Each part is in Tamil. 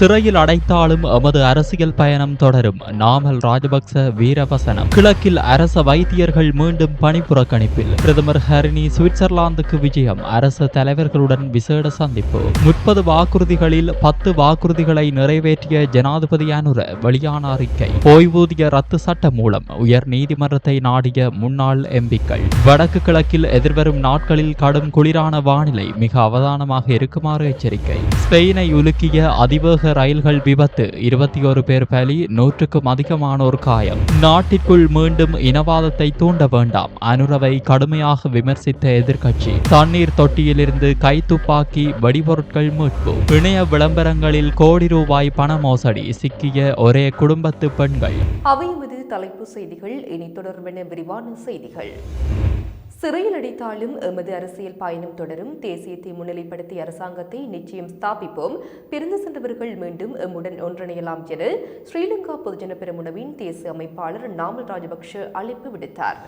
சிறையில் அடைத்தாலும் எமது அரசியல் பயணம் தொடரும். நாமல் ராஜபக்ச வீரவசனம். கிழக்கில் அரச வைத்தியர்கள் மீண்டும் பணிப்புறக்கணிப்பில் பிரதமர் ஹரினி சுவிட்சர்லாந்துக்கு விஜயம். அரசு தலைவர்களுடன் விசேட சந்திப்பு. முப்பது வாக்குறுதிகளில் பத்து வாக்குறுதிகளை நிறைவேற்றிய ஜனாதிபதி அனுர வெளியான அறிக்கை. ஓய்வூதிய ரத்து சட்டம் மூலம் உயர் நீதிமன்றத்தை நாடிய முன்னாள் எம்பிக்கள். வடக்கு கிழக்கில் எதிர்வரும் நாட்களில் கடும் குளிரான வானிலை மிக அவதானமாக இருக்குமாறு எச்சரிக்கை. ஸ்பெயினை உலுக்கிய அதிவேக ரயில்கள் விபத்து. இருபத்தி ஒரு பேர் பலி நூற்றுக்கும் அதிகமானோர் காயம். நாட்டிற்குள் மீண்டும் இனவாதத்தை தூண்ட வேண்டாம். அனுரவை கடுமையாக விமர்சித்த எதிர்க்கட்சி. தண்ணீர் தொட்டியிலிருந்து கைத்துப்பாக்கி வெடிபொருட்கள் மீட்பு. இணைய விளம்பரங்களில் கோடி ரூபாய் பண மோசடி சிக்கிய ஒரே குடும்பத்து பெண்கள். அவை தலைப்பு செய்திகள் இனி தொடர்பென விரிவான செய்திகள். சிறையில் அடைத்தாலும் எமது அரசியல் பயணம் தொடரும். தேசியத்தை முன்னிலைப்படுத்தி அரசாங்கத்தை நிச்சயம் ஸ்தாபிப்போம். பிரிந்து சென்றவர்கள் மீண்டும் எம்முடன் ஒன்றிணையலாம் என ஸ்ரீலங்கா பொதுஜன பெருமுனவின் தேசிய அமைப்பாளர் நாமல் ராஜபக்ஷ அழைப்பு விடுத்தார்.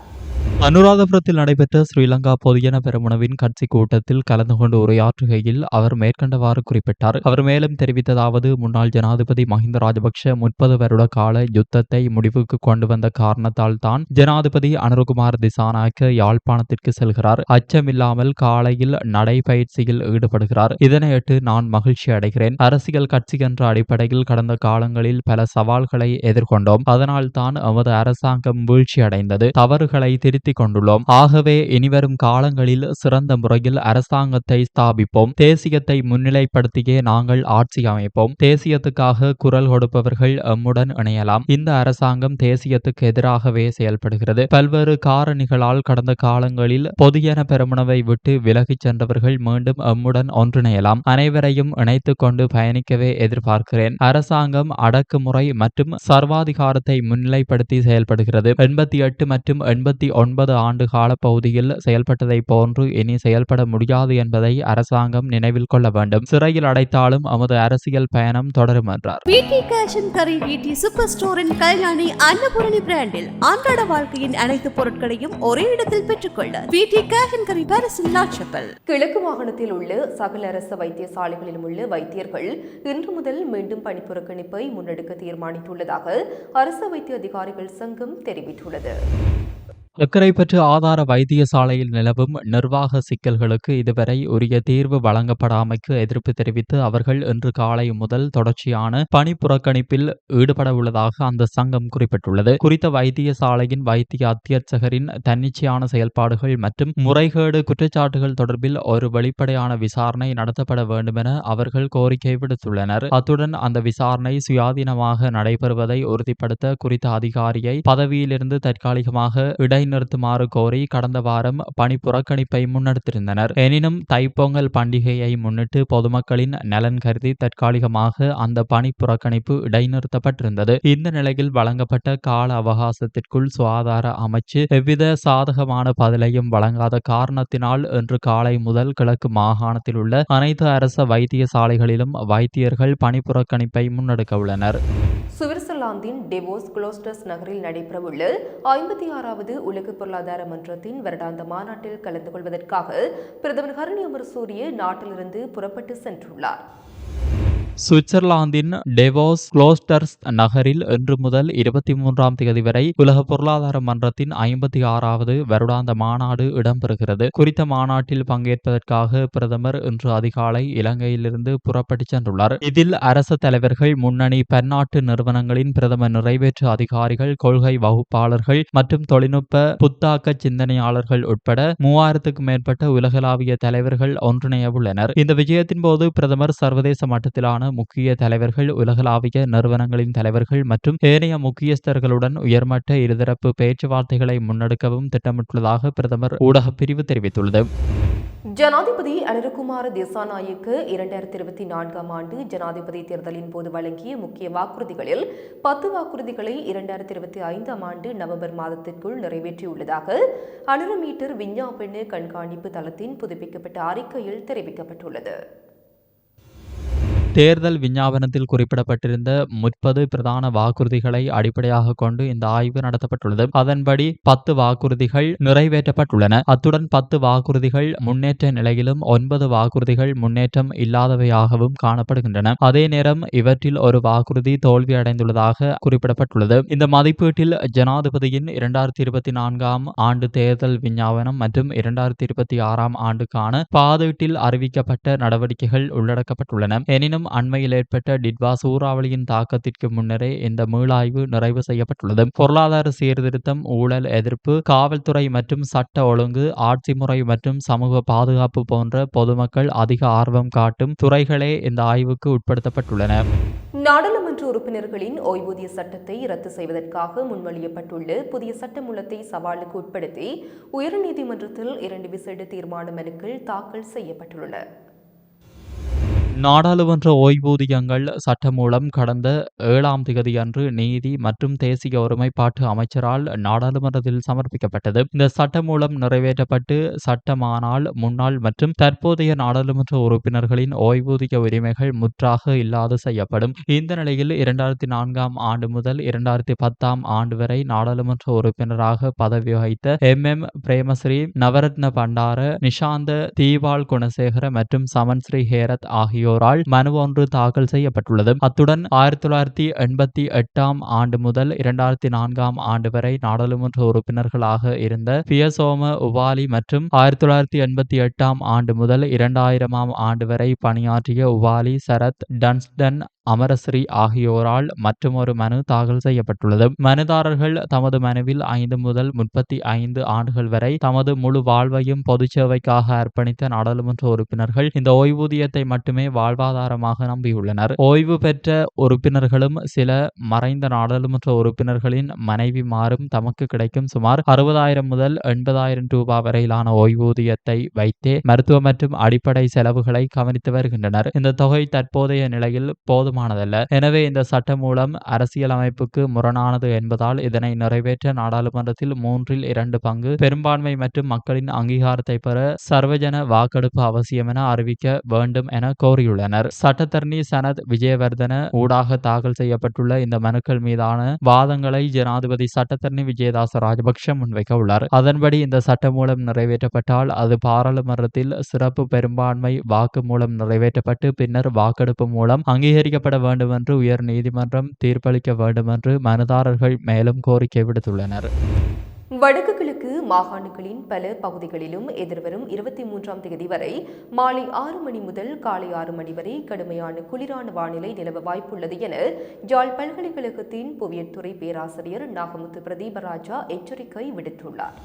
அனுராதபுரத்தில் நடைபெற்ற ஸ்ரீலங்கா பொதுஜன பெரமுனவின் கட்சி கூட்டத்தில் கலந்து கொண்டு உரையாற்றுகையில் அவர் மேற்கண்டவாறு குறிப்பிட்டார். அவர் மேலும் தெரிவித்ததாவது முன்னாள் ஜனாதிபதி மஹிந்த ராஜபக்ஷ முப்பது வருட கால யுத்தத்தை முடிவுக்கு கொண்டு வந்த காரணத்தால் தான் ஜனாதிபதி அனுருகுமார் திசாநாயக்க யாழ்ப்பாணத்திற்கு செல்கிறார். அச்சமில்லாமல் காலையில் நடைபயிற்சியில் ஈடுபடுகிறார். இதனையிட்டு நான் மகிழ்ச்சி அடைகிறேன். அரசியல் கட்சி என்ற அடிப்படையில் கடந்த காலங்களில் பல சவால்களை எதிர்கொண்டோம். அதனால் தான் எமது அரசாங்கம் வீழ்ச்சி அடைந்தது தவறுகளை திருத்திக் கொண்டுள்ளோம் ஆகவே இனிவரும் காலங்களில் சிறந்த முறையில் அரசாங்கத்தை ஸ்தாபிப்போம். தேசியத்தை முன்னிலைப்படுத்தியே நாங்கள் ஆட்சி அமைப்போம். தேசியத்துக்காக குரல் கொடுப்பவர்கள் எம்முடன் இணையலாம். இந்த அரசாங்கம் தேசியத்துக்கு எதிராகவே செயல்படுகிறது. பல்வேறு காரணிகளால் கடந்த காலங்களில் பொதுஜன பெருமனவை விட்டு விலகிச் சென்றவர்கள் மீண்டும் எம்முடன் ஒன்றிணையலாம். அனைவரையும் இணைத்துக் கொண்டு பயணிக்கவே எதிர்பார்க்கிறேன். அரசாங்கம் அடக்குமுறை மற்றும் சர்வாதிகாரத்தை முன்னிலைப்படுத்தி செயல்படுகிறது. எண்பத்தி எட்டு மற்றும் எண்பத்தி ஒன்பது ஆண்டு கால பகுதியில் செயல்பட்டதை போன்று இனி செயல்பட முடியாது என்பதை அரசாங்கம் நினைவில் கொள்ள வேண்டும். சிறையில் அடைத்தாலும் நமது அரசியல் பயணம் தொடரும் என்றார். சூப்பர் ஸ்டோரின் கல்யாணி அன்னபூரணி பிராண்டில் அன்றாட வாழ்க்கையின் அனைத்து பொருட்களையும் ஒரே இடத்தில் பெற்றுக்கொள்ள கிழக்கு மாகாணத்தில் உள்ள சகல அரசு வைத்தியசாலைகளிலும் உள்ள வைத்தியர்கள் இன்று முதல் மீண்டும் பணிப்புறக்கணிப்பை முன்னெடுக்க தீர்மானித்துள்ளதாக அரசு வைத்திய அதிகாரிகள் சங்கம் தெரிவித்துள்ளது. அக்கரைப்பற்று ஆதார வைத்தியசாலையில் நிலவும் நிர்வாக சிக்கல்களுக்கு இதுவரை உரிய தீர்வு வழங்கப்படாமைக்கு எதிர்ப்பு தெரிவித்து அவர்கள் இன்று காலை முதல் தொடர்ச்சியான பணி புறக்கணிப்பில் ஈடுபட உள்ளதாக அந்த சங்கம் குறிப்பிட்டுள்ளது. குறித்த வைத்தியசாலையின் வைத்திய அத்தியட்சகரின் தன்னிச்சையான செயல்பாடுகள் மற்றும் முறைகேடு குற்றச்சாட்டுகள் தொடர்பில் ஒரு வெளிப்படையான விசாரணை நடத்தப்பட வேண்டுமென அவர்கள் கோரிக்கை விடுத்துள்ளனர். அத்துடன் அந்த விசாரணை சுயாதீனமாக நடைபெறுவதை உறுதிப்படுத்த குறித்த அதிகாரியை பதவியிலிருந்து தற்காலிகமாக இடை நிறுத்துமாறு கோரி கடந்த வாரம் பணி புறக்கணிப்பை முன்னெடுத்திருந்தனர். எனினும் தைப்பொங்கல் பண்டிகையை முன்னிட்டு பொதுமக்களின் நலன் கருதி தற்காலிகமாக அந்த பணி புறக்கணிப்பு இடைநிறுத்தப்பட்டிருந்தது. இந்த நிலையில் வழங்கப்பட்ட கால அவகாசத்திற்குள் சுகாதார அமைச்சு எவ்வித சாதகமான பதிலையும் வழங்காத காரணத்தினால் இன்று காலை முதல் கிழக்கு மாகாணத்தில் உள்ள அனைத்து அரச வைத்தியசாலைகளிலும் வைத்தியர்கள் பணி புறக்கணிப்பை முன்னெடுக்க உள்ளனர். சுவிட்சர்லாந்தின் டெவோஸ் குளோஸ்டர்ஸ் நகரில் நடைபெறவுள்ள ஐம்பத்தி ஆறாவது உலக பொருளாதார மன்றத்தின் வருடாந்த மாநாட்டில் கலந்து கொள்வதற்காக பிரதமர் ஹரணி அமர் சூரிய நாட்டிலிருந்து புறப்பட்டு சென்றுள்ளார். சுவிட்சர்லாந்தின் டெவோஸ் குளோஸ்டர்ஸ் நகரில் இன்று முதல் இருபத்தி மூன்றாம் தேதி வரை உலக பொருளாதார மன்றத்தின் ஐம்பத்தி ஆறாவது வருடாந்த மாநாடு இடம்பெறுகிறது. குறித்த மாநாட்டில் பங்கேற்பதற்காக பிரதமர் இன்று அதிகாலை இலங்கையிலிருந்து புறப்பட்டு சென்றுள்ளார். இதில் அரச தலைவர்கள் முன்னணி பன்னாட்டு நிறுவனங்களின் பிரதம நிறைவேற்று அதிகாரிகள் கொள்கை வகுப்பாளர்கள் மற்றும் தொழில்நுட்ப புத்தாக்க சிந்தனையாளர்கள் உட்பட மூவாயிரத்துக்கும் மேற்பட்ட உலகளாவிய தலைவர்கள் ஒன்றிணைய உள்ளனர் இந்த விஜயத்தின் போது பிரதமர் சர்வதேச மட்டத்திலான முக்கிய தலைவர்கள் உலகளாவிய நிறுவனங்களின் தலைவர்கள் மற்றும் ஏனைய முக்கியஸ்தர்களுடன் உயர்மட்ட இருதரப்பு பேச்சுவார்த்தைகளை முன்னெடுக்கவும் திட்டமிட்டுள்ளதாக பிரதமர் ஊடகப் பிரிவு தெரிவித்துள்ளது. ஜனாதிபதி அனிருகுமார திசாநாயக்கு இரண்டாயிரத்தி இருபத்தி நான்காம் ஆண்டு ஜனாதிபதி தேர்தலின் போது வழங்கிய முக்கிய வாக்குறுதிகளில் பத்து வாக்குறுதிகளை இரண்டாயிரத்தி இருபத்தி ஐந்தாம் ஆண்டு நவம்பர் மாதத்திற்குள் நிறைவேற்றியுள்ளதாக அனுரமீட்டர் விஞ்ஞாபெண்ணு கண்காணிப்பு தளத்தின் புதுப்பிக்கப்பட்ட அறிக்கையில் தெரிவிக்கப்பட்டுள்ளது. தேர்தல் விஞ்ஞாபனத்தில் குறிப்பிடப்பட்டிருந்த முப்பது பிரதான வாக்குறுதிகளை அடிப்படையாக கொண்டு இந்த ஆய்வு நடத்தப்பட்டுள்ளது. அதன்படி பத்து வாக்குறுதிகள் நிறைவேற்றப்பட்டுள்ளன. அத்துடன் பத்து வாக்குறுதிகள் முன்னேற்ற நிலையிலும் ஒன்பது வாக்குறுதிகள் முன்னேற்றம் இல்லாதவையாகவும் காணப்படுகின்றன. அதே நேரம் இவற்றில் ஒரு வாக்குறுதி தோல்வி அடைந்துள்ளதாக குறிப்பிடப்பட்டுள்ளது. இந்த மதிப்பீட்டில் ஜனாதிபதியின் இரண்டாயிரத்தி இருபத்தி நான்காம் ஆண்டு தேர்தல் விஞ்ஞாபனம் மற்றும் இரண்டாயிரத்தி இருபத்தி ஆறாம் ஆண்டுக்கான பாதீட்டில் அறிவிக்கப்பட்ட நடவடிக்கைகள் உள்ளடக்கப்பட்டுள்ளன. எனினும் அண்மையில் ஏற்பட்ட டிட்வா சூறாவளியின் தாக்கத்திற்கு முன்னரே இந்த மீளாய்வு நிறைவு செய்யப்பட்டுள்ளது. பொருளாதார சீர்திருத்தம் ஊழல் எதிர்ப்பு காவல்துறை மற்றும் சட்ட ஒழுங்கு ஆட்சி முறை மற்றும் சமூக பாதுகாப்பு போன்ற பொதுமக்கள் அதிக ஆர்வம் காட்டும் துறைகளே இந்த ஆய்வுக்கு உட்படுத்தப்பட்டுள்ளன. நாடாளுமன்ற உறுப்பினர்களின் ஓய்வூதிய சட்டத்தை ரத்து செய்வதற்காக முன்மொழியப்பட்டுள்ள புதிய சட்டமூலத்தை சவாலுக்கு உட்படுத்தி உயர்நீதிமன்றத்தில் இரண்டு விசேட தீர்மான மனுக்கள் தாக்கல் செய்யப்பட்டுள்ளன. நாடாளுமன்ற ஓய்வூதியங்கள் சட்டமூலம் கடந்த ஏழாம் திகதி அன்று நீதி மற்றும் தேசிய ஒருமைப்பாட்டு அமைச்சரால் நாடாளுமன்றத்தில் சமர்ப்பிக்கப்பட்டது. இந்த சட்டமூலம் நிறைவேற்றப்பட்டு சட்டமானால் முன்னாள் மற்றும் தற்போதைய நாடாளுமன்ற உறுப்பினர்களின் ஓய்வூதிய உரிமைகள் முற்றாக இல்லாது செய்யப்படும். இந்த நிலையில் இரண்டாயிரத்தி நான்காம் ஆண்டு முதல் இரண்டாயிரத்தி பத்தாம் ஆண்டு வரை நாடாளுமன்ற உறுப்பினராக பதவி வகித்த எம். எம். பிரேமஸ்ரீ நவரத்ன பண்டார நிஷாந்த தீபால் குணசேகர மற்றும் சமன் ஸ்ரீ ஹேரத் ஆகியோரால் மனு ஒன்று தாக்கல் செய்யப்பட்டுள்ளது. அத்துடன் ஆயிரத்தி தொள்ளாயிரத்தி எண்பத்தி எட்டாம் ஆண்டு முதல் இரண்டாயிரத்தி நான்காம் ஆண்டு வரை நாடாளுமன்ற உறுப்பினர்களாக இருந்த பியசோம உவாலி மற்றும் ஆயிரத்தி தொள்ளாயிரத்தி எண்பத்தி எட்டாம் ஆண்டு முதல் இரண்டாயிரமாம் ஆண்டு வரை பணியாற்றிய உவாலி சரத் டன்ஸ்டன் அமரஸ்ரீ ஆகியோரால் மற்றுமொரு மனு தாக்கல் செய்யப்பட்டுள்ளது. மனுதாரர்கள் தமது மனுவில் ஐந்து முதல் முப்பத்தி ஐந்து ஆண்டுகள் வரை தமது முழு வாழ்வையும் பொது சேவைக்காக அர்ப்பணித்த நாடாளுமன்ற உறுப்பினர்கள் இந்த ஓய்வூதியத்தை மட்டுமே வாழ்வாதாரமாக நம்பியுள்ளனர். ஓய்வு பெற்ற உறுப்பினர்களும் சில மறைந்த நாடாளுமன்ற உறுப்பினர்களின் மனைவி மாறும் தமக்கு கிடைக்கும் சுமார் அறுபதாயிரம் முதல் எண்பதாயிரம் ரூபாய் வரையிலான ஓய்வூதியத்தை வைத்தே மருத்துவ மற்றும் அடிப்படை செலவுகளை கவனித்து வருகின்றனர். இந்த தொகை தற்போதைய நிலையில் போதுமானதல்ல எனவே இந்த சட்டம் மூலம் அரசியலமைப்புக்கு முரணானது என்பதால் இதனை நிறைவேற்ற நாடாளுமன்றத்தில் மூன்றில் இரண்டு பங்கு பெரும்பான்மை மற்றும் மக்களின் அங்கீகாரத்தை பெற சர்வஜன வாக்கெடுப்பு அவசியம் என அறிவிக்க வேண்டும் என கோரியுள்ளனர். சட்டத்தரணி சனத் விஜயவர்தன ஊடாக தாக்கல் செய்யப்பட்டுள்ள இந்த மனுக்கள் மீதான வாதங்களை ஜனாதிபதி சட்டத்தரணி விஜயதாச ராஜபக்ஷ முன்வைக்க உள்ளார். அதன்படி இந்த சட்டம் மூலம் நிறைவேற்றப்பட்டால் அது பாராளுமன்றத்தில் சிறப்பு பெரும்பான்மை வாக்கு மூலம் நிறைவேற்றப்பட்டு பின்னர் வாக்கெடுப்பு மூலம் அங்கீகரிக்க வேண்டும் என்று உயர் நீதிமன்றம் தீர்ப்பளிக்க வேண்டும் என்று மனுதாரர்கள் மேலும் கோரிக்கை விடுத்துள்ளனர். வடக்கு கிழக்கு மாகாணங்களின் பல பகுதிகளிலும் எதிர்வரும் இருபத்தி மூன்றாம் தேதி வரை மாலை ஆறு மணி முதல் காலை ஆறு மணி வரை கடுமையான குளிரான வானிலை நிலவ வாய்ப்புள்ளது என ஜாழ் பல்கலைக்கழகத்தின் புவியத்துறை பேராசிரியர் நாகமுத்து பிரதீபராஜா எச்சரிக்கை விடுத்துள்ளார்.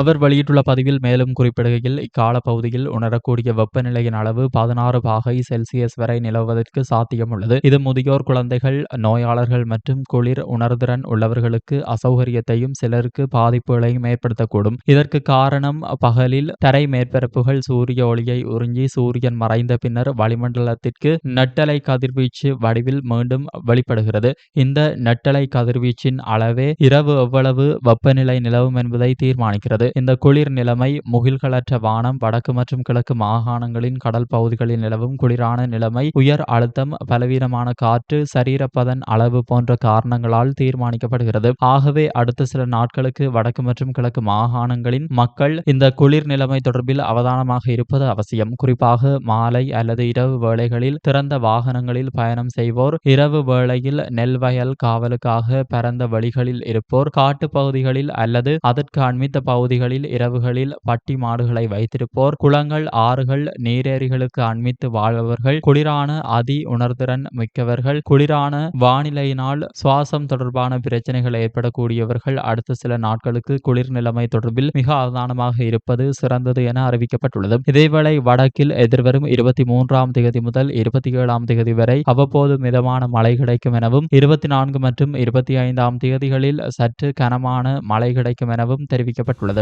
அவர் வெளியிட்டுள்ள பதிவில் மேலும் குறிப்பிடுகையில் இக்கால பகுதியில் உணரக்கூடிய வெப்பநிலையின் அளவு பதினாறு பாகை செல்சியஸ் வரை நிலவுவதற்கு சாத்தியம் உள்ளது இது முதியோர் குழந்தைகள் நோயாளர்கள் மற்றும் குளிர் உணர்திறன் உள்ளவர்களுக்கு அசௌகரியத்தையும் சிலருக்கு பாதிப்புகளையும் ஏற்படுத்தக்கூடும். இதற்கு காரணம் பகலில் தரை மேற்பரப்புகள் சூரிய ஒளியை உறிஞ்சி சூரியன் மறைந்த பின்னர் வளிமண்டலத்திற்கு நட்டலை கதிர்வீச்சு வடிவில் மீண்டும் வெளிப்படுகிறது. இந்த நட்டலை கதிர்வீச்சின் அளவே இரவு எவ்வளவு வெப்பநிலை நிலவும் என்பதை தீர்மானிக்கிறது. இந்த குளிர் நிலைமை முகில்களற்ற வானம் வடக்கு மற்றும் கிழக்கு மாகாணங்களின் கடல் பகுதிகளில் நிலவும் குளிரான நிலைமை உயர் அழுத்தம் பலவீனமான காற்று சரீரப்பதன் அளவு போன்ற காரணங்களால் தீர்மானிக்கப்படுகிறது. ஆகவே அடுத்த சில நாட்களுக்கு வடக்கு மற்றும் கிழக்கு மாகாணங்களின் மக்கள் இந்த குளிர் நிலைமை தொடர்பில் அவதானமாக இருப்பது அவசியம். குறிப்பாக மாலை அல்லது இரவு வேளைகளில் திறந்த வாகனங்களில் பயணம் செய்வோர் இரவு வேளையில் நெல் வயல் காவலுக்காக பரந்த வழிகளில் இருப்போர் காட்டுப் பகுதிகளில் அல்லது அதற்கு அண்மித்த பகுதி பகுதிகளில் இரவுகளில் பட்டி மாடுகளை வைத்திருப்போர். குளங்கள் ஆறுகள் நீரேரிகளுக்கு அண்மித்து வாழ்பவர்கள். குளிரான அதி உணர்திறன் மிக்கவர்கள். குளிரான வானிலையினால் சுவாசம் தொடர்பான பிரச்சனைகள் ஏற்படக்கூடியவர்கள். அடுத்த சில நாட்களுக்கு குளிர் நிலைமை தொடர்பில் மிக அவதானமாக இருப்பது சிறந்தது என அறிவிக்கப்பட்டுள்ளது. இதேவேளை வடக்கில் எதிர்வரும் இருபத்தி மூன்றாம் தேதி முதல் இருபத்தி ஏழாம் தேதி வரை அவ்வப்போது மிதமான மழை கிடைக்கும் எனவும் இருபத்தி நான்கு மற்றும் இருபத்தி ஐந்தாம் தேதிகளில் சற்று கனமான மழை கிடைக்கும் எனவும் தெரிவிக்கப்பட்டுள்ளது.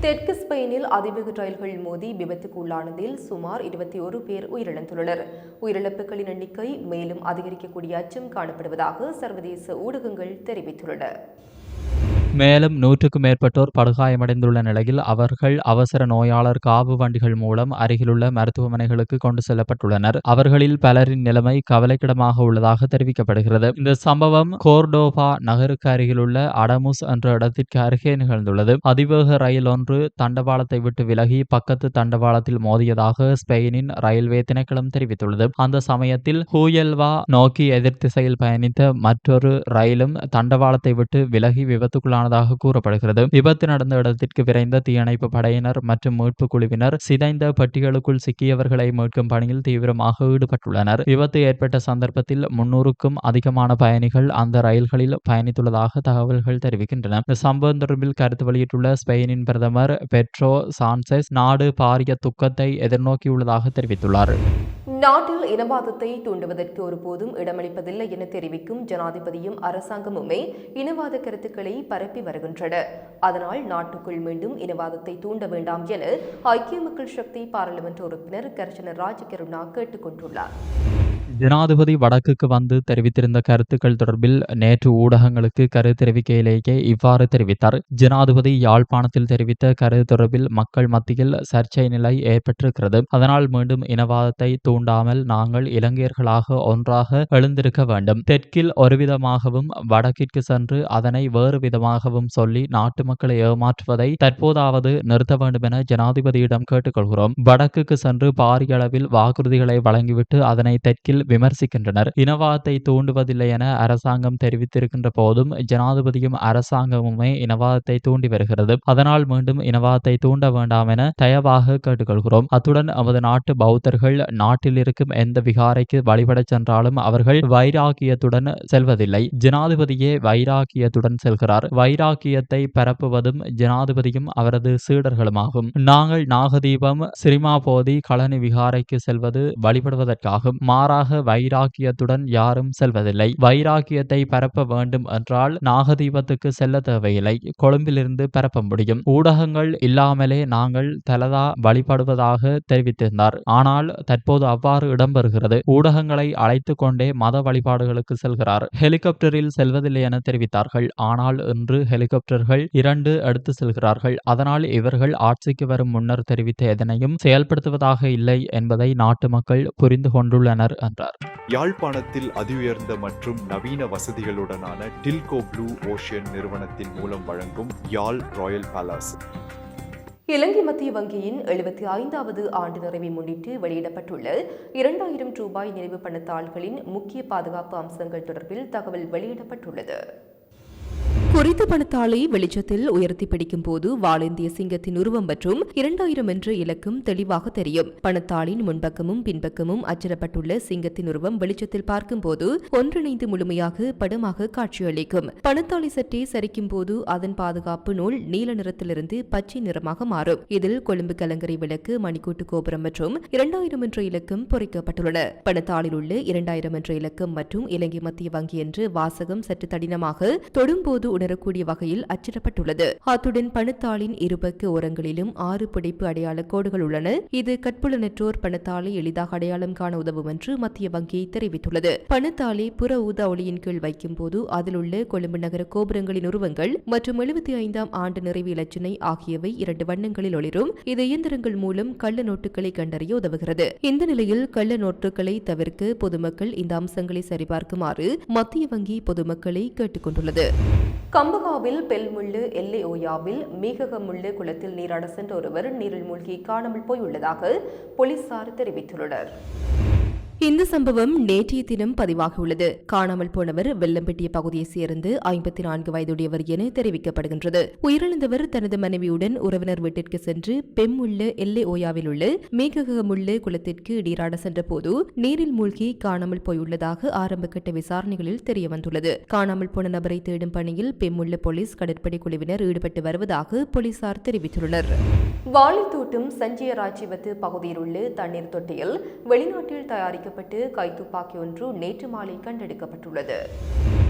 தெற்கு ஸ்பெயினில் அதிவேக ரயில்கள் மோதி விபத்துக்கு உள்ளானதில் சுமார் இருபத்தி ஒரு பேர் உயிரிழந்துள்ளனர். உயிரிழப்புகளின் எண்ணிக்கை மேலும் அதிகரிக்கக்கூடிய அச்சம் காணப்படுவதாக சர்வதேச ஊடகங்கள் தெரிவித்துள்ளன. மேலும் நூற்றுக்கும் மேற்பட்டோர் படுகாயமடைந்துள்ள நிலையில் அவர்கள் அவசர நோயாளர் காவு வண்டிகள் மூலம் அருகிலுள்ள மருத்துவமனைகளுக்கு கொண்டு செல்லப்பட்டுள்ளனர். அவர்களில் பலரின் நிலைமை கவலைக்கிடமாக உள்ளதாக தெரிவிக்கப்படுகிறது. இந்த சம்பவம் கோர்டோபா நகருக்கு அருகிலுள்ள அடமுஸ் என்ற இடத்திற்கு அருகே நிகழ்ந்துள்ளது. அதிவேக ரயில் ஒன்று தண்டவாளத்தை விட்டு விலகி பக்கத்து தண்டவாளத்தில் மோதியதாக ஸ்பெயினின் ரயில்வே திணைக்களம் தெரிவித்துள்ளது. அந்த சமயத்தில் ஹூயல்வா நோக்கி எதிர் திசையில் பயணித்த மற்றொரு ரயிலும் தண்டவாளத்தை விட்டு விலகி ஆனதாக கூறப்படுகிறது. விபத்து நடந்த இடத்திற்கு விரைந்த தீயணைப்பு படையினர் மற்றும் மீட்பு குழுவினர் சிதைந்த பட்டிகளுக்குள் சிக்கியவர்களை மீட்கும் பணியில் தீவிரமாக ஈடுபட்டுள்ளனர். விபத்து ஏற்பட்ட சந்தர்ப்பத்தில் முன்னூறுக்கும் அதிகமான பயணிகள் அந்த ரயில்களில் பயணித்துள்ளதாக தகவல்கள் தெரிவிக்கின்றன. இந்த சம்பவம் தொடர்பில் கருத்து வெளியிட்டுள்ள ஸ்பெயினின் பிரதமர் பெட்ரோ சான்செஸ் நாடு பாரிய துக்கத்தை எதிர்நோக்கியுள்ளதாக தெரிவித்துள்ளார். நாட்டில் இனவாதத்தை தூண்டுவதற்கு ஒருபோதும் இடமளிப்பதில்லை என தெரிவிக்கும் ஜனாதிபதியும் அரசாங்கமுமே இனவாத கருத்துக்களை பரப்பி வருகின்றன. அதனால் நாட்டுக்குள் மீண்டும் இனவாதத்தை தூண்ட வேண்டாம் என ஐக்கிய மக்கள் சக்தி பாராளுமன்ற உறுப்பினர் கர்ஜன ராஜகருணா கேட்டுக் கொண்டுள்ளார். ஜனாதிபதி வடக்குக்கு வந்து தெரிவித்திருந்த கருத்துக்கள் தொடர்பில் நேற்று ஊடகங்களுக்கு கரு தெரிவிக்கையிலேயே இவ்வாறு தெரிவித்தார். ஜனாதிபதி யாழ்ப்பாணத்தில் தெரிவித்த கரு தொடர்பில் மக்கள் மத்தியில் சர்ச்சை நிலை ஏற்பட்டிருக்கிறது. அதனால் மீண்டும் இனவாதத்தை தூண்டாமல் நாங்கள் இலங்கையர்களாக ஒன்றாக எழுந்திருக்க வேண்டும். தெற்கில் ஒரு விதமாகவும் வடக்கிற்கு சென்று அதனை வேறு விதமாகவும் சொல்லி நாட்டு மக்களை ஏமாற்றுவதை தற்போதாவது நிறுத்த வேண்டும் என ஜனாதிபதியிடம் கேட்டுக்கொள்கிறோம். வடக்குக்கு சென்று பாரிய அளவில் வாக்குறுதிகளை வழங்கிவிட்டு அதனை தெற்கில் விமர்சிக்கின்றனர். இனவாதத்தை தூண்டுவதில்லை என அரசாங்கம் தெரிவித்திருக்கின்ற போதும் ஜனாதிபதியும் அரசாங்கமுமே இனவாதத்தை தூண்டி வருகிறது. அதனால் மீண்டும் இனவாதத்தை தூண்ட வேண்டாம் என தயவாக கேட்டுக்கொள்கிறோம். அத்துடன் நமது நாட்டு பௌத்தர்கள் நாட்டில் இருக்கும் எந்த விகாரைக்கு வழிபடச் சென்றாலும் அவர்கள் வைராக்கியத்துடன் செல்வதில்லை. ஜனாதிபதியே வைராக்கியத்துடன் செல்கிறார். வைராக்கியத்தை பரப்புவதும் ஜனாதிபதியும் அவரது சீடர்களுமாகும். நாங்கள் நாகதீபம் சிரிமாபோதி கழனி விகாரைக்கு செல்வது வழிபடுவதற்காகும். மாறாக வைராக்கியத்துடன் யாரும் செல்வதில்லை. வைராக்கியத்தை பரப்ப வேண்டும் என்றால் நாகதீபத்துக்கு செல்ல தேவையில்லை. கொழும்பிலிருந்து பரப்ப முடியும். ஊடகங்கள் இல்லாமலே நாங்கள் தலதா வழிபடுவதாக தெரிவித்திருந்தார். ஆனால் தற்போது அவ்வாறு இடம்பெறுகிறது. ஊடகங்களை அழைத்து கொண்டே மத வழிபாடுகளுக்கு செல்கிறார். ஹெலிகாப்டரில் செல்வதில்லை என தெரிவித்தார்கள். ஆனால் இன்று ஹெலிகாப்டர்கள் இரண்டு எடுத்து செல்கிறார்கள். அதனால் இவர்கள் ஆட்சிக்கு வரும் முன்னர் தெரிவித்த எதனையும் செயல்படுத்துவதாக இல்லை என்பதை நாட்டு மக்கள் புரிந்து கொண்டுள்ளனர் என்றார். யாழ்ப்பாணத்தில் அதிஉயர்ந்த மற்றும் நவீன வசதிகளுடனான டில்கோ ப்ளூ ஓஷியன் நிறுவனத்தின் மூலம் வழங்கும் யாழ் ராயல் பேலஸ். இலங்கை மத்திய வங்கியின் எழுபத்தி ஐந்தாவது ஆண்டு நிறைவை முன்னிட்டு வெளியிடப்பட்டுள்ள இரண்டாயிரம் ரூபாய் நினைவு பணத்தாள்களின் முக்கிய பாதுகாப்பு அம்சங்கள் தொடர்பில் தகவல் வெளியிடப்பட்டுள்ளது. குறித்த பணத்தாளை வெளிச்சத்தில் உயர்த்தி பிடிக்கும் போது வாழேந்திய சிங்கத்தின் உருவம் மற்றும் இரண்டாயிரம் என்ற இலக்கம் தெளிவாக தெரியும். பணத்தாளின் முன்பக்கமும் பின்பக்கமும் அச்சிடப்பட்டுள்ள சிங்கத்தின் உருவம் வெளிச்சத்தில் பார்க்கும்போது ஒன்றிணைந்து முழுமையாக படமாக காட்சியளிக்கும். பணத்தாளை சற்றே சரிக்கும் போது அதன் பாதுகாப்பு நூல் நீல நிறத்திலிருந்து பச்சை நிறமாக மாறும். இதில் கொழும்பு கலங்கரை விளக்கு மணிக்கூட்டு கோபுரம் மற்றும் இரண்டாயிரம் என்ற இலக்கம் பொறிக்கப்பட்டுள்ளன. பணத்தாளில் உள்ள இரண்டாயிரம் என்ற இலக்கம் மற்றும் இலங்கை மத்திய வங்கி என்று வாசகம் சற்று தடினமாக தொடும்போது உணரக்கூடிய வகையில் அச்சிடப்பட்டுள்ளது. அத்துடன் பணத்தாளின் இருபக்க ஓரங்களிலும் ஆறு பிடிப்பு அடையாள கோடுகள் உள்ளன. இது கற்புலனற்றோர் பணத்தாளை எளிதாக அடையாளம் காண உதவும் என்று மத்திய வங்கி தெரிவித்துள்ளது. பணத்தாளை புற ஊதா ஒளியின் கீழ் வைக்கும் போது அதில் உள்ள கொழும்பு நகர கோபுரங்களின் உருவங்கள் மற்றும் எழுபத்தி ஐந்தாம் ஆண்டு நிறைவு இலச்சினை ஆகியவை இரண்டு வண்ணங்களில் ஒளிரும். இது இயந்திரங்கள் மூலம் கள்ள நோட்டுகளை கண்டறிய உதவுகிறது. இந்த நிலையில் கள்ள நோட்டுகளை தவிர்க்க பொதுமக்கள் இந்த அம்சங்களை சரிபார்க்குமாறு மத்திய வங்கி பொதுமக்களை கேட்டுக்கொண்டுள்ளது. கம்பகாவில் பெல்முள்ளு எல்லை ஓயாவில் மீககமுள்ளு குளத்தில் நீராட சென்ற ஒருவர் நீரில் மூழ்கி காணாமல் போயுள்ளதாக போலீசார் தெரிவித்துள்ளனர். இந்த சம்பவம் நேற்றைய தினம் பதிவாகியுள்ளது காணாமல் போனவர் வெள்ளம்பட்டிய பகுதியைச் சேர்ந்து ஐம்பத்தி நான்கு வயதுடையவர் என தெரிவிக்கப்படுகின்றது. உயிரிழந்தவர் தனது மனைவியுடன் உறவினர் வீட்டிற்கு சென்று பெம்முள்ள எல்லை ஓயாவில் உள்ள மேககமுள்ள குளத்திற்கு நீராட சென்றபோது நீரில் மூழ்கி காணாமல் போயுள்ளதாக ஆரம்பகட்ட விசாரணைகளில் தெரியவந்துள்ளது. காணாமல் போன நபரை தேடும் பணியில் பெம்முள்ள போலீஸ் கடற்படை குழுவினர் ஈடுபட்டு வருவதாக போலீசார் தெரிவித்துள்ளனர். வாழைத்தோட்டம் சஞ்சய ராஜீவத்து பகுதியில் உள்ள தண்ணீர் தொட்டியில் வெளிநாட்டில் தயாரிக்க வைக்கப்பட்டு கைத்துப்பாக்கி ஒன்று நேற்று மாலை கண்டெடுக்கப்பட்டுள்ளது.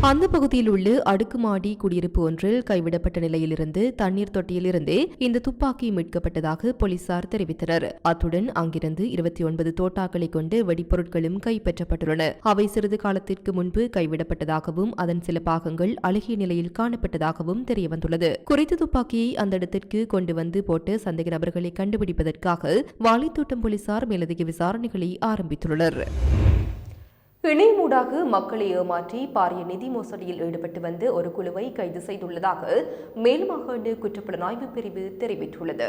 அந்த பகுதியில் உள்ள அடுக்குமாடி குடியிருப்பு ஒன்றில் கைவிடப்பட்ட நிலையிலிருந்து தண்ணீர் தொட்டியிலிருந்தே இந்த துப்பாக்கி மீட்கப்பட்டதாக போலீசார் தெரிவித்தனர். அத்துடன் அங்கிருந்து இருபத்தி ஒன்பது தோட்டாக்களை கொண்டு வெடிப்பொருட்களும் கைப்பற்றப்பட்டுள்ளன. அவை சிறிது காலத்திற்கு முன்பு கைவிடப்பட்டதாகவும் அதன் சில பாகங்கள் அழுகிய நிலையில் காணப்பட்டதாகவும் தெரியவந்துள்ளது. குறித்த துப்பாக்கியை அந்த இடத்திற்கு கொண்டு வந்து போட்டு சந்தேக நபர்களை கண்டுபிடிப்பதற்காக வாழைத்தோட்டம் போலீசார் மேலதிக விசாரணைகளை ஆரம்பித்துள்ளனர். இணையமூடாக மக்களை ஏமாற்றி பாரிய நிதி மோசடியில் ஈடுபட்டு வந்து ஒரு குழுவை கைது செய்துள்ளதாக மேல்மாகாண குற்றப்புலனாய்வு பிரிவு தெரிவித்துள்ளது.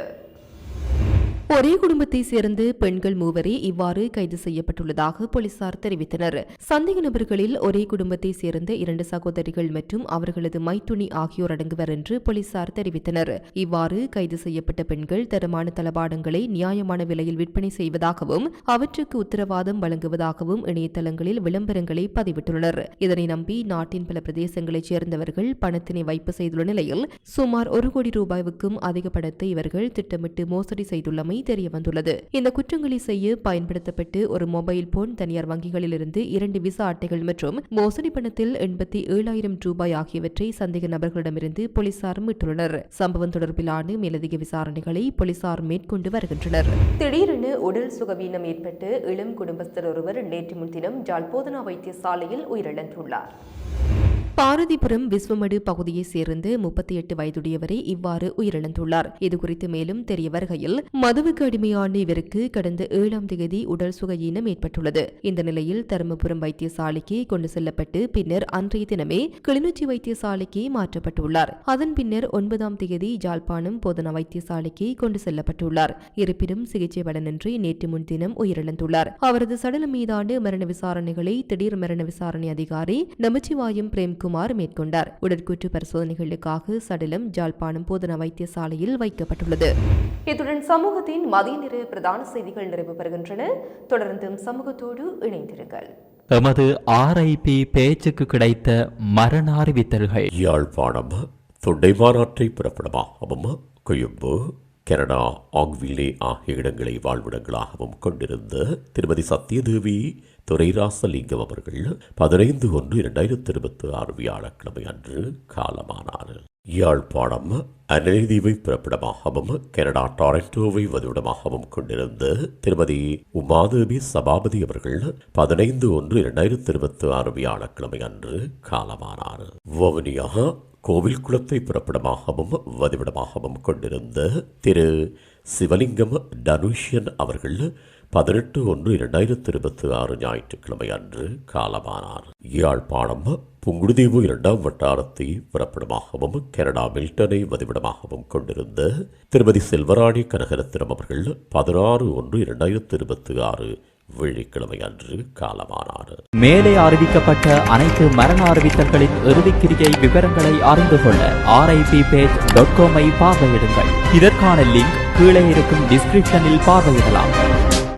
ஒரே குடும்பத்தை சேர்ந்து பெண்கள் மூவரே இவ்வாறு கைது செய்யப்பட்டுள்ளதாக போலீசார் தெரிவித்தனர். சந்தேக நபர்களில் ஒரே குடும்பத்தை சேர்ந்த இரண்டு சகோதரிகள் மற்றும் அவர்களது மைத்துணி ஆகியோர் அடங்குவர் என்று போலீசார் தெரிவித்தனர். இவ்வாறு கைது செய்யப்பட்ட பெண்கள் தரமான தளபாடங்களை நியாயமான விலையில் விற்பனை செய்வதாகவும் அவற்றுக்கு உத்தரவாதம் வழங்குவதாகவும் இணையதளங்களில் விளம்பரங்களை பதிவிட்டுள்ளனர். இதனை நம்பி நாட்டின் பல பிரதேசங்களைச் சேர்ந்தவர்கள் பணத்தினை வைப்பு செய்துள்ள நிலையில் சுமார் ஒரு கோடி ரூபாய்க்கும் அதிக பணத்தை இவர்கள் திட்டமிட்டு மோசடி செய்துள்ளமை தெரியவந்துள்ளது இந்த குற்றங்களை செய்ய பயன்படுத்தப்பட்டு ஒரு மொபைல் போன் தனியார் வங்கிகளிலிருந்து இரண்டு விசா அட்டைகள் மற்றும் மோசடி பணத்தில் எண்பத்தி ஏழாயிரம் ரூபாய் ஆகியவற்றை சந்தேக நபர்களிடமிருந்து போலீசார் மீட்டுள்ளனர். சம்பவம் தொடர்பிலான மேலதிக விசாரணைகளை போலீசார் மேற்கொண்டு வருகின்றனர். திடீரென உடல் சுகவீனம் ஏற்பட்டு இளம் குடும்பஸ்தர் ஒருவர் நேற்று முன்தினம் ஜால்போதனா வைத்தியசாலையில் உயிரிழந்துள்ளார். பாரதிபுரம் விஸ்வமடு பகுதியைச் சேர்ந்து முப்பத்தி எட்டு வயதுடையவரை இவ்வாறு உயிரிழந்துள்ளார். இதுகுறித்து மேலும் தெரிய வருகையில் மதுவுக்கு அடிமையான இவருக்கு கடந்த ஏழாம் தேதி உடல் சுகையீனம் ஏற்பட்டுள்ளது. இந்த நிலையில் தருமபுரம் வைத்தியசாலைக்கு கொண்டு செல்லப்பட்டு பின்னர் அன்றைய தினமே கிளிநொச்சி வைத்தியசாலைக்கு மாற்றப்பட்டுள்ளார். அதன் பின்னர் ஒன்பதாம் தேதி ஜாழ்ப்பாணம் போதனா வைத்தியசாலைக்கு கொண்டு செல்லப்பட்டுள்ளார். இருப்பினும் சிகிச்சை பலனின்றி நேற்று முன்தினம் உயிரிழந்துள்ளார். அவரது சடலம் மீதான மரண விசாரணைகளை திடீர் மரண விசாரணை அதிகாரி நமச்சிவாயம் பிரேம்குமார் மேற்கொண்டார். உடற்கூற்று பரிசோதனைகளுக்காக சடலம் ஜாழ்ப்பாணம் போதனா வைத்தியசாலையில் வைக்கப்பட்டுள்ளது. இத்துடன் சமூகத்தின் மதிய நிற பிரதான செய்திகள் நிறைவு பெறுகின்றன. தொடர்ந்தும் சமூகத்தோடு இணைந்திருங்கள். எமது ஆர்ஐபி பேச்சுக்கு கிடைத்த மரண அறிவித்தல்கள். யாழ்ப்பாணம் தொண்டைமானாற்றை பிறப்பிடமாகவும் கொழும்பு கனடா ஆங்வில்லே ஆகிய இடங்களை வாழ்விடங்களாகவும் கொண்டிருந்த திருமதி சத்யதேவி துரைராசலிங்கம் அவர்கள் பதினைந்து ஒன்று இரண்டாயிரத்தி இருபத்தி ஆறு வியாழக்கிழமை அன்று காலமானார். யாழ்ப்பாணம் அனலிதீவை பிறப்பிடமாகவும் கனடா டொரண்டோவை வதிவிடமாகவும் கொண்டிருந்த திருமதி உமாதேவி சபாபதி அவர்கள் பதினைந்து ஒன்று இரண்டாயிரத்தி இருபத்தி ஆறு வியாழக்கிழமை அன்று காலமானார். வவுனியா கோவில் குளத்தை பிறப்பிடமாகவும் வதிவிடமாகவும் கொண்டிருந்த திரு சிவலிங்கம் டனுஷியன் அவர்கள் பதினெட்டு ஒன்று இரண்டாயிரத்தி இருபத்தி ஆறு ஞாயிற்றுக்கிழமை அன்று காலமானார். யாழ்ப்பாணம் புங்குடுதீவு இரண்டாம் வட்டாரத்தை பிறப்பிடமாகவும் கனடா மில்டனை வதிவிடமாகவும் கொண்டிருந்த திருமதி செல்வராணி கனகரத்தினம் அவர்கள் பதினாறு ஒன்று இரண்டாயிரத்தி இருபத்தி ஆறு வெள்ளிக்கிழமை அன்று காலமானார். மேலே அறிவிக்கப்பட்ட அனைத்து மரண அறிவித்தல்களின் இறுதிக்கிரியை விவரங்களை அறிந்து கொள்ள ஆர்ஐபி பேஜ் டாட் காமை பார்வையிடுங்கள். இதற்கான லிங்க் கீழே இருக்கும் டிஸ்கிரிப்ஷனில் பார்வையிடலாம்.